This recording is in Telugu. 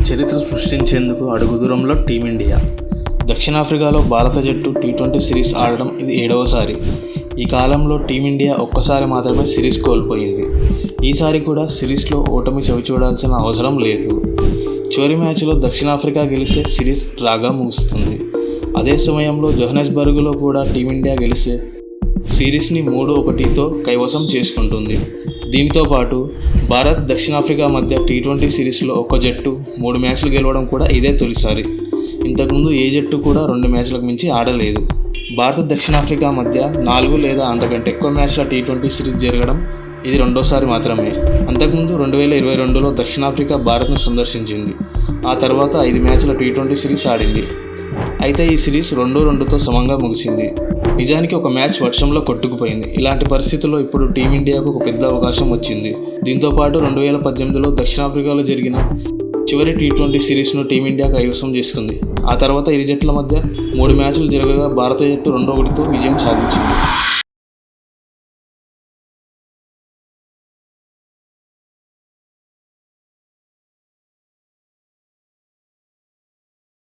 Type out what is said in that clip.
చరిత్ర సృష్టించేందుకు అడుగు దూరంలో టీమిండియా. దక్షిణాఫ్రికాలో భారత జట్టు టీ ట్వంటీ సిరీస్ ఆడడం ఇది ఏడవసారి. ఈ కాలంలో టీమిండియా ఒక్కసారి మాత్రమే సిరీస్ కోల్పోయింది. ఈసారి కూడా సిరీస్లో ఓటమి చవి చూడాల్సిన అవసరం లేదు. చివరి మ్యాచ్లో దక్షిణాఫ్రికా గెలిస్తే సిరీస్ రాగా ముగుస్తుంది. అదే సమయంలో జోహనెస్బర్గ్లో కూడా టీమిండియా గెలిస్తే సిరీస్ని మూడు ఒకటితో కైవసం చేసుకుంటుంది. దీంతో పాటు భారత్ దక్షిణాఫ్రికా మధ్య టీ ట్వంటీ సిరీస్లో ఒక జట్టు మూడు మ్యాచ్లు గెలవడం కూడా ఇదే తొలిసారి. ఇంతకుముందు ఏ జట్టు కూడా రెండు మ్యాచ్లకు మించి ఆడలేదు. భారత దక్షిణాఫ్రికా మధ్య నాలుగు లేదా అంతకంటే ఎక్కువ మ్యాచ్ల టీ ట్వంటీ సిరీస్ జరగడం ఇది రెండోసారి మాత్రమే. అంతకుముందు రెండు వేల ఇరవై రెండులో దక్షిణాఫ్రికా భారత్ను సందర్శించింది. ఆ తర్వాత ఐదు మ్యాచ్ల టీ ట్వంటీ సిరీస్ ఆడింది. అయితే ఈ సిరీస్ రెండు రెండుతో సమంగా ముగిసింది. నిజానికి ఒక మ్యాచ్ వర్షంలో కొట్టుకుపోయింది. ఇలాంటి పరిస్థితుల్లో ఇప్పుడు టీమిండియాకు ఒక పెద్ద అవకాశం వచ్చింది. దీంతో పాటు రెండు వేల పద్దెనిమిదిలో దక్షిణాఫ్రికాలో జరిగిన చివరి టీ ట్వంటీ సిరీస్ను టీమిండియా కైవసం చేసుకుంది. ఆ తర్వాత ఇరు జట్ల మధ్య మూడు మ్యాచ్లు జరగగా భారత జట్టు రెండో ఒకటితో విజయం సాధించింది.